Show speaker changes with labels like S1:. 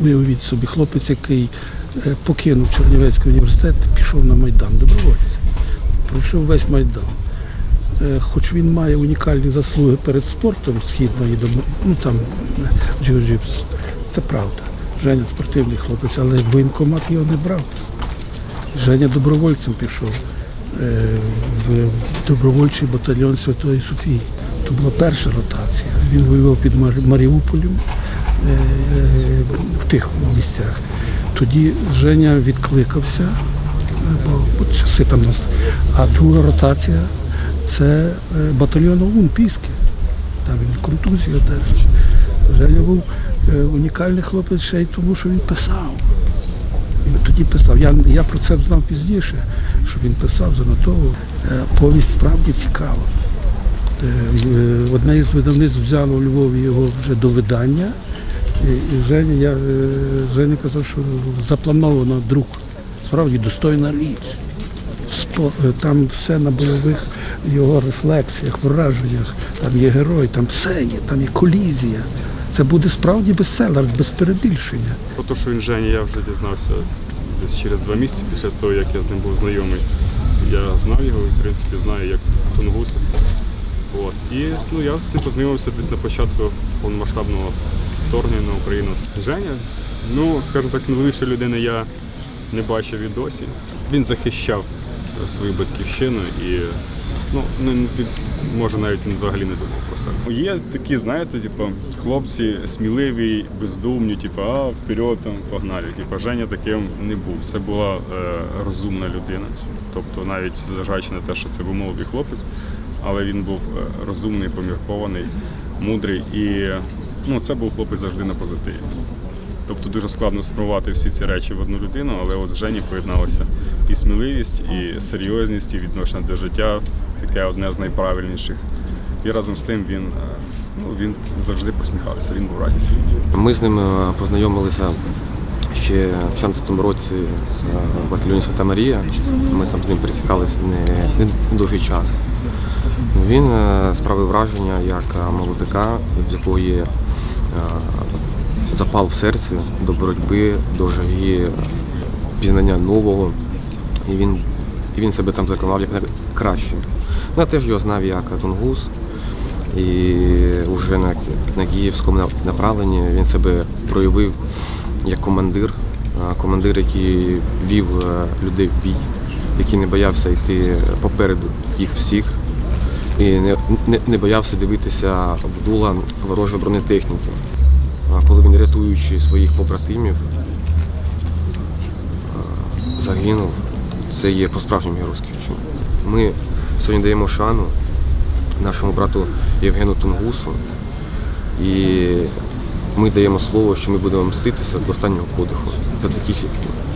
S1: Уявіть собі, хлопець, який е, покинув Чернівецький університет, пішов на Майдан добровольцем. Пройшов весь Майдан. Е, Хоч він має унікальні заслуги перед спортом східної доби, ну там е, джиу-джитсу, це правда. Женя спортивний хлопець, але воєнкомат його не брав. Женя добровольцем пішов в добровольчий батальйон Святої Софії. То була перша ротація. Він воював під Маріуполем в тих місцях. Тоді Женя відкликався, е, бо, часи там нас. А друга ротація це е, батальйон ОУН Піски. Там він контузію одержав. Женя був е, унікальний хлопець ще й тому, що він писав. Він тоді писав. Я, я про це знав пізніше, що він писав, занотовував. Е, Повість справді цікава. Е, е, Одне із видавництв взяло у Львові його вже до видання. І, і Женя, я, е, Женя казав, що заплановано друк. Справді достойна річ. Спо- е, Там все на бойових його рефлексіях, враженнях. Там є герой, там все є, там є колізія. Це буде справді бестселер, без перебільшення.
S2: Про те, що він Женя, я вже дізнався десь через два місяці після того, як я з ним був знайомий. Я знав його, і, в принципі, знаю як Тунгуса. От. І ну, я з ним познайомився десь на початку повномасштабного вторгнення на Україну. Женя, ну, скажімо так, сміливіша людина я не бачив і досі. Він захищав свою батьківщину і ну, не може навіть він взагалі не думав про себе. Є такі, знаєте, типу, хлопці сміливі, бездумні, типу, а вперед там погнали. Типу, Женя таким не був. Це була е, розумна людина. Тобто, навіть зважаючи на те, що це був молодий хлопець, але він був е, розумний, поміркований, мудрий і ну, це був хлопець завжди на позитиві. Тобто дуже складно спрямувати всі ці речі в одну людину, але от в Жені поєдналося і сміливість, і серйозність, і відношення до життя таке одне з найправильніших. І разом з тим він, е, ну, він завжди посміхався, він був радісний.
S3: Ми з ним е, познайомилися ще в 2014 році е, батальйоні Свята Марія. Ми там з ним пересікались не, не довгий час. Він справив враження як молодика, в е, запал в серці до боротьби, до жаги пізнання нового. І він, і він себе там закривав як найкраще. Ну, Я теж його знав як Тунгус. І вже на, на київському направленні він себе проявив як командир, командир, який вів е, людей в бій, який не боявся йти попереду їх всіх і не, не, не боявся дивитися в дула ворожої бронетехніки. Коли він, рятуючи своїх побратимів, загинув, це є по-справжньому геройський вчин. Ми сьогодні даємо шану нашому брату Євгену Тунгусу. І ми даємо слово, що ми будемо мститися до останнього подиху за таких, як він.